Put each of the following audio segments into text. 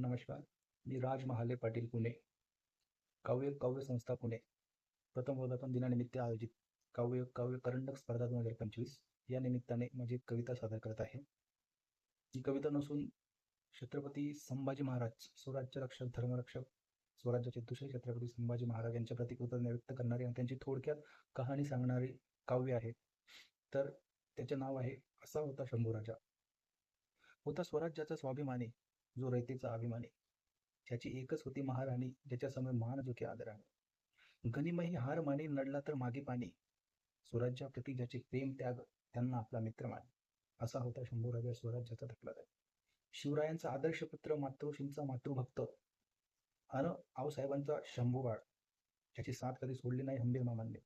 नमस्कार. मी राज महाले पाटील पुणे. काव्य काव्य संस्था पुणे. प्रथम वर्धापन दिनानिमित्त आयोजित काव्य काव्य करंडक स्पर्धा दोन हजार पंचवीस या निमित्ताने माझी कविता सादर करत आहे. ही कविता नसून छत्रपती संभाजी महाराज स्वराज्य रक्षक धर्मरक्षक स्वराज्याचे दुसरे छत्रपती संभाजी महाराज यांच्या प्रति कृतज्ञता व्यक्त करणारी आणि त्यांची थोडक्यात कहाणी सांगणारी काव्य आहे. तर त्याचे नाव आहे असा होता शंभूराजा. होता स्वराज्याचा स्वाभिमानी. जो रयतेचा अभिमानी ज्याची एकच होती महाराणी ज्याच्या समोर मान झुके आदराने गनिमही हार माने नडला तर मागे पाणी. स्वराज्याप्रती ज्याचे प्रेम त्याग त्यांना आपला मित्र माने. असा होता शंभूराजा स्वराज्याचा धकला जाय शिवरायांचा आदर्श पुत्र मातृभक्त अन आऊसाहेबांचा शंभूबाळ ज्याची साथ कधी सोडली नाही हंबीर मामांनी.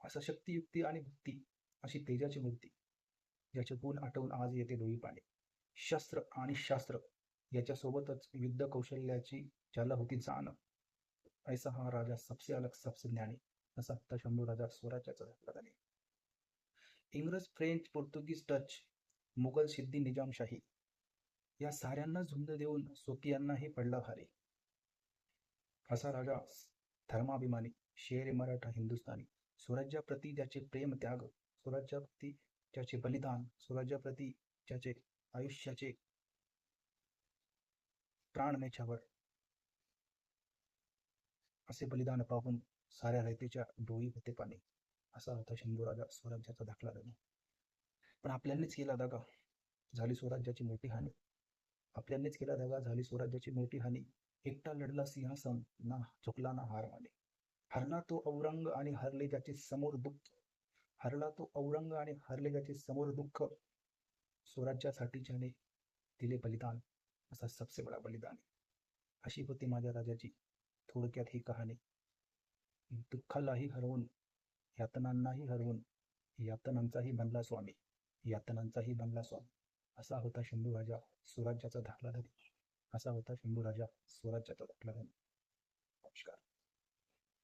असा शक्तियुक्ती आणि भक्ती अशी तेजाची मूर्ती ज्याचे गुण आठवून आज येते डोळी पाणी शस्त्र आणि शास्त्र याच्यासोबतच युद्ध कौशल्याची ज्याला होती जाण ऐसा हा राजा सबसे अलग सबसे ज्ञानी असा आता शंभू राजा स्वराज्याचा धकला इंग्रज French Portuguese Dutch Mughal Siddi Nizamshahi या साऱ्यांना झुंज देऊन सोकियांनाही पडला भारी. असा राजा धर्माभिमानी शेर मराठा हिंदुस्थानी स्वराज्याप्रती ज्याचे प्रेम त्याग स्वराज्याप्रती ज्याचे बलिदान स्वराज्याप्रती ज्याचे आयुष्याचे प्राण नेच्यावर असे बलिदान पाहून साऱ्या रयतेच्या डोळी होते पाणी. असा होता शंभू राजा स्वराज्याचा दाखला देणे. पण आपल्यानेच केला दगा. झाली स्वराज्याची मोठी हानी. आपल्यानेच केला दगा. झाली स्वराज्याची मोठी हानी. एकटा लढला सिंहासन. ना चुकला ना हार माने. हरला तो औरंग आणि हरले ज्याचे समोर दुःख. हरला तो औरंग आणि हरले ज्याचे समोर दुःख. स्वराज्यासाठी ज्याने दिले बलिदान. असा सबसे बडा बलिदान अशी होती माझ्या राजाची थोडक्यात ही कहाणी. दुःखालाही हरवून यातनांनाही हरवून यातनांचाही बनला स्वामी यातनांचाही बनला स्वामी. असा होता शंभू राजा स्वराज्याचा धाकला धनी. असा होता शंभू राजा स्वराज्याचा धाकला धनी. नमस्कार.